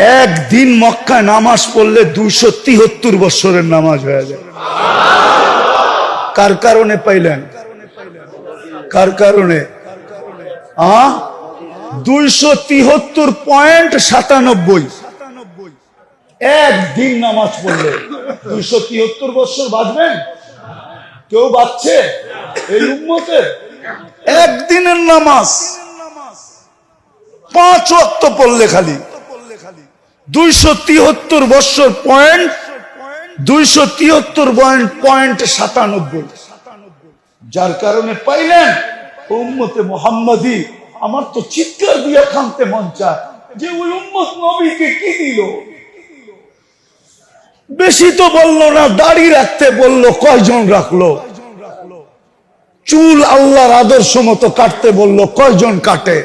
একদিন মক্কায় নামাজ পড়লে দুইশো তিহত্তর বছরের নামাজ হয়ে যায়। কার কারণে পাইলেন? কার কারণে? আ? দুইশো তিহত্তর পয়েন্ট সাতানব্বই। একদিন নামাজ পড়লে দুইশো তিহত্তর বছর বাঁচবেন? কেউ বাঁচছে? এই উম্মতে? একদিনের নামাজ। পাঁচ অক্ত পড়লে খালি। দুইশো তিহত্তর বছর পয়েন্ট দুইশো তিহত্তর পয়েন্ট সাতানব্বই। যার কারণে পাইলেন উম্মতে মোহাম্মদী। আমার তো চিৎকার দিয়ে খানতে মন চায় যে ওই উম্মত নবীকে কি দিল? বেশি তো বলল না, দাড়ি রাখতে বলল, কয়জন রাখল? চুল আল্লাহর আদর্শ মতো কাটতে বলল, কয়জন কাটে?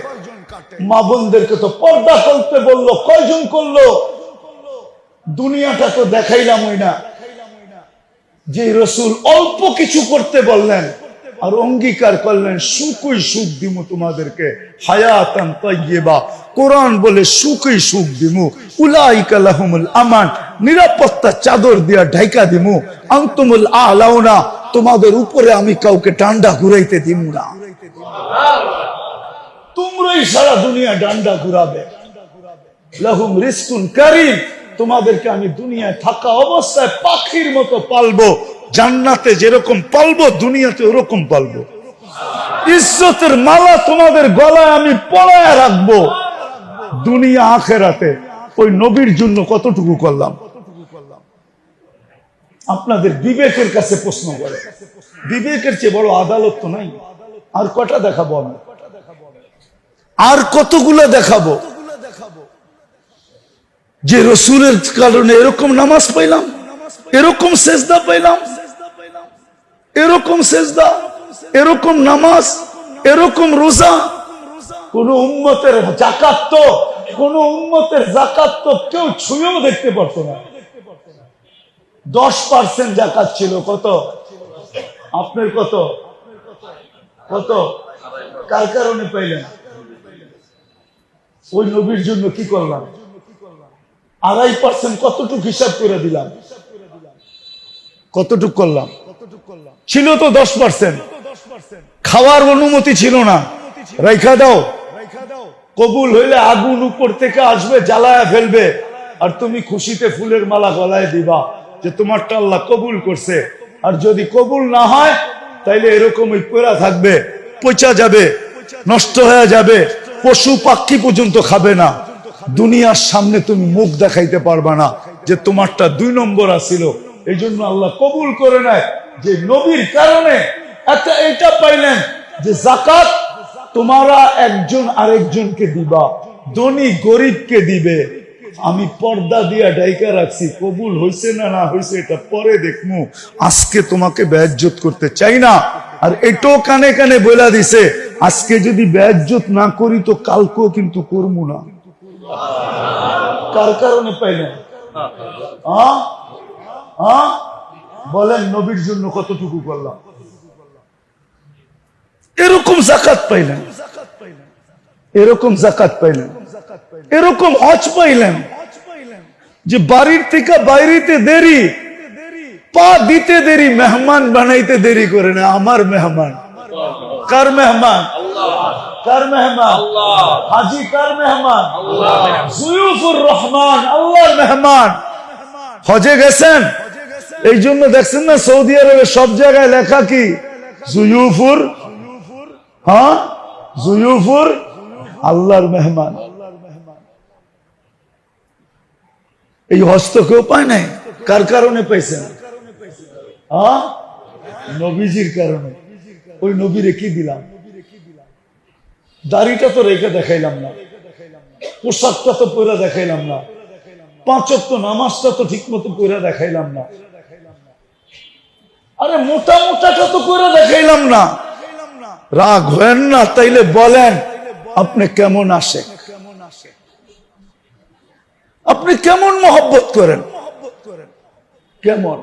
মা বোনদেরকে তো পর্দা করতে বলল, কয়জন করল? দুনিয়াটা তো দেখাইলাম ওই না। যে রসুল অল্প কিছু করতে বললেন আর অঙ্গীকার করলেন, সুখই সুখ দিমু তোমাদেরকে, হায়াতান তৈবা কোরআন বলে সুখই সুখ দিমু। উলাইকা লাহুমুল আমান, নিরাপত্তা চাদর দিয়া ঢাইকা দিমু। আন্তমুল তোমাদের উপরে আমি কাউকে ডান্ডা ঘুরাইতে দিমু না। তোমরাই সারা দুনিয়া ডান্ডা ঘুরাবে। লাহুম রিস্কুন কারিম। তোমাদেরকে আমি দুনিয়ায় থাকা অবস্থায় পাখির মতো পালবো। জান্নাতে যেরকম পালবো, দুনিয়াতে ওরকম পালবো। ইজ্জতের মালা তোমাদের গলায় আমি পড়ায় রাখব। দুনিয়া আখেরাতে ওই নবীর জন্য কতটুকু করলাম? আপনাদের বিবেকের কাছে প্রশ্ন করে। বিবেকের চেয়ে বড় আদালত তো নাই। আর কটা দেখাবো আমি আর কতগুলো দেখাবো? যে রসুলের কারণে এরকম নামাজ পাইলাম এরকম সেজদা পাইলাম এরকম সেজদা, এরকম নামাজ, এরকম রোজা। কোন উম্মতের জাকাত কোন উম্মতের জাকাত তো কেউ ছুঁয়েও দেখতে পারতো না। দশ পার্সেন্ট জাকাত ছিল, কত? আপনার কত? কত? কার কারণে পাইলেন? ওই নবীর জন্য কি করলাম? আড়াই পার্সেন্ট কতটুক হিসাব করে দিলাম? কতটুক করলাম? ছিল তো দশ পার্সেন্ট খাওয়ার অনুমতি ছিল না। রেখা দাও। কবুল হইলে আগুন উপর থেকে আসবে, জ্বালায়া ফেলবে। আর তুমি খুশিতে ফুলের মালা গলায় দিবা যে তোমারটা আল্লাহ কবুল করছে। আর যদি কবুল না হয়, তাইলে এরকমই পেরা থাকবে, পচা যাবে, নষ্ট হয়ে যাবে। পশু পাখি পর্যন্ত খাবে না। দুনিয়ার সামনে তুমি মুখ দেখাইতে পারবা না যে তোমারটা দুই নম্বর আসিল এই জন্য আল্লাহ কবুল করে নেয় যে নবীর কারণে একটা এটা পাইলেন যে জাকাত তোমারা একজন আরেকজনকে দিবা, ধনী গরিবকে দিবে। আমি পর্দা দিয়া ডাইকা রাখছি, কবুল হয়েছে না না হয়েছে এটা পরে দেখমু। আজকে তোমাকে ব্যাজ্জত করতে চাই না। আর এটাও কানে কানে বলা দিছে আজকে যদি ব্যাজ্জত না করি তো কালকেও কিন্তু করব না। কার কারণে পাইলেন? বলেন, নবীর জন্য কতটুকু করলাম? এরকম জাকাত পাইলেন। এরকম জাকাত পাইলেন। এরকম হজ পাইলেন। যে বাড়ির থেকে বাইরেতে দেরি, পা দিতে দেরি, মেহমান বানাইতে দেরি করে না, আমার মেহমান। কার মেহমান। কার মেহমান। হাজি কার মেহমান। জুয়ুফুর রহমান আল্লাহর মেহমান। হজে গেছেন? এই জন্য দেখছেন না সৌদি আরবে সব জায়গায় লেখা কি? জুয়ুফুর। হ্যাঁ? জুয়ুফুর। আল্লাহর মেহমান। এই হস্ত কেউ পায় নাই। কার কারণে পাইছেন? হ্যাঁ? নবীজির কারণে। ওই নবীরে কি দিলাম? দাড়িটা তো রেখে দেখাইলাম না। পোশাকটা তো পরে দেখাইলাম না। পাঁচক তো নামাজটা তো ঠিক মতো করে দেখাইলাম না। আরে মোটা মোটাটা তো করে দেখাইলাম না। রাগ হেন না, তাইলে বলেন, আপনি কেমন আসে? আপনি কেমন মহব্বত করেন? কেমন?